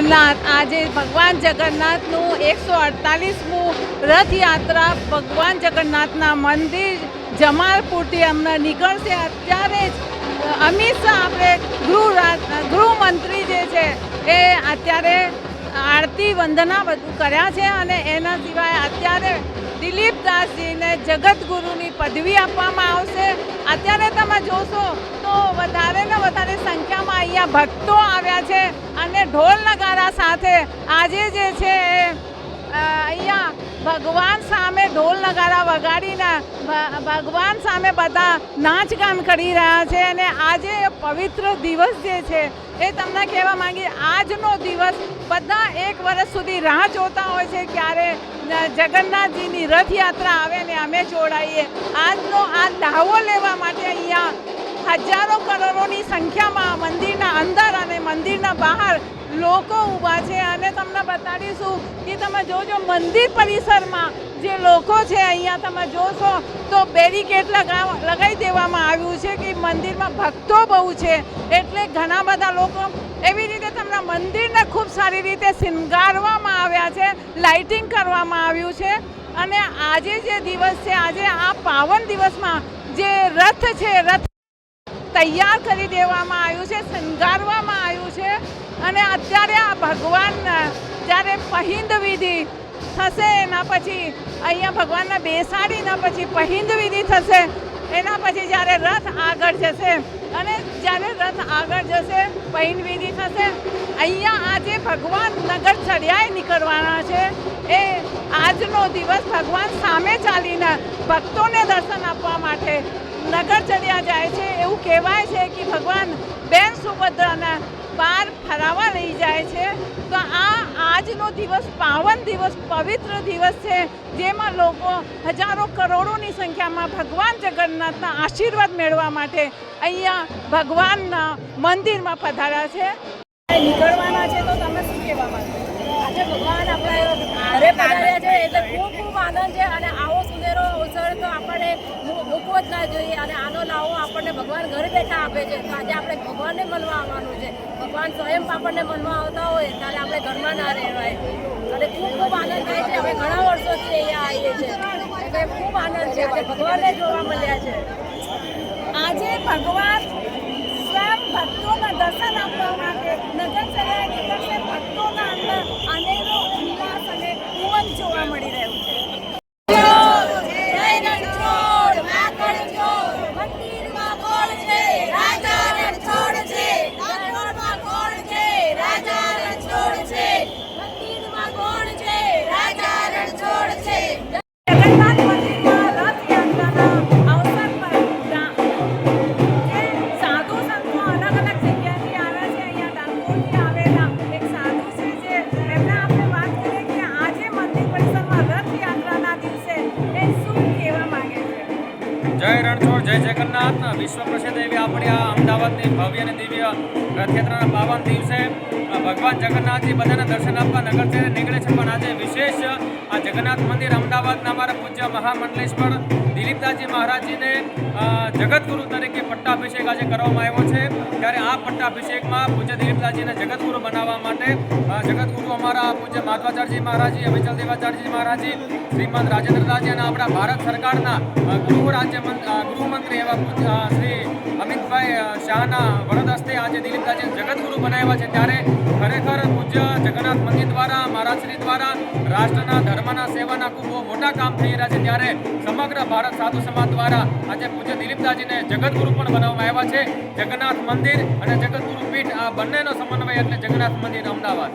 જગન્નાથ. આજે ભગવાન જગન્નાથનું એકસો અડતાલીસમું રથયાત્રા ભગવાન જગન્નાથના મંદિર જમાલપુરથી અમને નીકળશે. અત્યારે જ અમિત શાહ આપણે ગૃહ ગૃહમંત્રી જે છે, એ અત્યારે આરતી વંદના બધું કર્યા છે અને એના સિવાય અત્યારે દિલીપ દાસજીને જગતગુરુની પદવી આપવામાં આવશે. અત્યારે તમે જોશો તો વધારે ને વધારે સંખ્યામાં અહીંયા ભક્તો આવ્યા છે. અને ઢોલ નગારા સાથે આજે જે છે, એ અહીંયા ભગવાન સામે ઢોલ નગારા વગાડીને ભગવાન સામે બધા નાચગાન કરી રહ્યા છે અને આજે પવિત્ર દિવસ જે છે, એ તમને કહેવા માંગી આજનો દિવસ બધા એક વર્ષ સુધી રાહ જોતા હોય છે ક્યારે જગન્નાથજીની રથયાત્રા આવે ને અમે જોડાઈએ. આજનો આ દાવો હજારો કરોડોની સંખ્યામાં મંદિરના અંદર અને મંદિરના બહાર લોકો ઊભા છે. અને તમને બતાડીશું કે તમે જોજો, મંદિર પરિસરમાં જે લોકો છે, અહીંયા તમે જોશો તો બેરિકેડ લગા લગાવી દેવામાં આવ્યું છે કે મંદિરમાં ભક્તો બહુ છે. એટલે ઘણા બધા લોકો એવી રીતે તમને મંદિરને ખૂબ સારી રીતે શિંગારવામાં આવ્યા છે, લાઇટિંગ કરવામાં આવ્યું છે. અને આજે જે દિવસ છે, આજે આ પાવન દિવસમાં જે રથ છે, રથ તૈયાર કરી દેવામાં આવ્યું છે, શણગારવામાં આવ્યું છે અને અત્યારે આ ભગવાન જ્યારે પહિંદ વિધિ થશે, એના પછી અહીંયા ભગવાનને બેસાડીને પછી પહિંદ વિધિ થશે, એના પછી જ્યારે રથ આગળ જશે અને જ્યારે રથ આગળ જશે, પહિંદ વિધિ થશે, અહીંયા આજે ભગવાન નગર ચડિયાએ નીકળવાના છે, એ આજનો દિવસ ભગવાન સામે ચાલીને ભક્તોને દર્શન આપવા માટે નગર ચડ્યા જાય છે, એવું કહેવાય છે કે ભગવાન બેન સુભદ્રાને બહાર ફરાવા લઈ જાય છે. તો આ આજનો દિવસ પાવન દિવસ, પવિત્ર દિવસ છે, જેમાં લોકો હજારો કરોડોની સંખ્યામાં ભગવાન જગન્નાથના આશીર્વાદ મેળવવા માટે અહીંયા ભગવાનના મંદિરમાં પધાર્યા છે. નીકળવાના છે તો તમે શું કહેવા માંગો? આજે ભગવાન આપણા ઘરે પધાર્યા છે, એટલે ખૂબ ખૂબ આનંદ છે અને આવો સુનેરો અવસર તો આપણને મુ- મૂકવો જ ના જોઈએ અને આનો લાવો આપણને ભગવાન ઘરે બેઠા આપે છે. તો આજે આપણે ભગવાનને મળવા આવવાનું છે. ભગવાન સ્વયં આપણને મળવા આવતા હોય, ત્યારે આપણે ઘરમાં ના રહેવાય. અને ખૂબ ખૂબ આનંદ થાય છે. અમે ઘણા વર્ષોથી અહીંયા આવીએ છીએ. ખૂબ આનંદ છે. આજે ભગવાનને જોવા મળ્યા છે. આજે ભગવાન સ્વયં ભક્તોના દર્શન રણછોડ જય જગન્નાથ. વિશ્વ પ્રસિદ્ધ એવી આપણી આ અમદાવાદની ભવ્ય અને દિવ્ય રથયાત્રાના પાવન દિવસે ભગવાન જગન્નાથજી બધાને દર્શન આપવા નગર નીકળે છે. પણ આજે વિશેષ આ જગન્નાથ મંદિર અમદાવાદના અમારા પૂજ્ય મહામંડલેશ્વર દિલીપદાસજી મહારાજજીને જગતગુરુ તરીકે પટ્ટાભિષેક આજે કરવામાં આવ્યો છે. ત્યારે આ પટ્ટાભિષેકમાં પૂજ્ય દિલીપદાસજીને જગતગુરુ બનાવવા માટે જગતગુરુ અમારા પૂજ્ય માધવાચાર્યજી મહારાજી અવિચલ દેવાચાર્યજી મહારાજી શ્રીમંત રાજેન્દ્રદાસજી અને આપણા ભારત સરકારના ગૃહ રાજ્ય ગૃહમંત્રી એવા શ્રી અમિતભાઈ શાહના વરદ હસ્તે આજે દિલીપદાસજી જગતગુરુ બનાવ્યા છે. ત્યારે ખરેખર પૂજ્ય જગન્નાથ મંદિર દ્વારા મહારાજ શ્રી દ્વારા રાષ્ટ્રના ધર્મના સેવાના ખૂબ મોટા કામ થઈ રહ્યા છે ત્યારે સમગ્ર ભારત સાધુ સમાજ દ્વારા આજે પૂજ્ય દિલીપદાજીને જગતગુરુ પણ બનાવવામાં આવ્યા છે. જગન્નાથ મંદિર અને જગતગુરુ પીઠ આ બંનેનો સમન્વય એટલે જગન્નાથ મંદિર અમદાવાદ.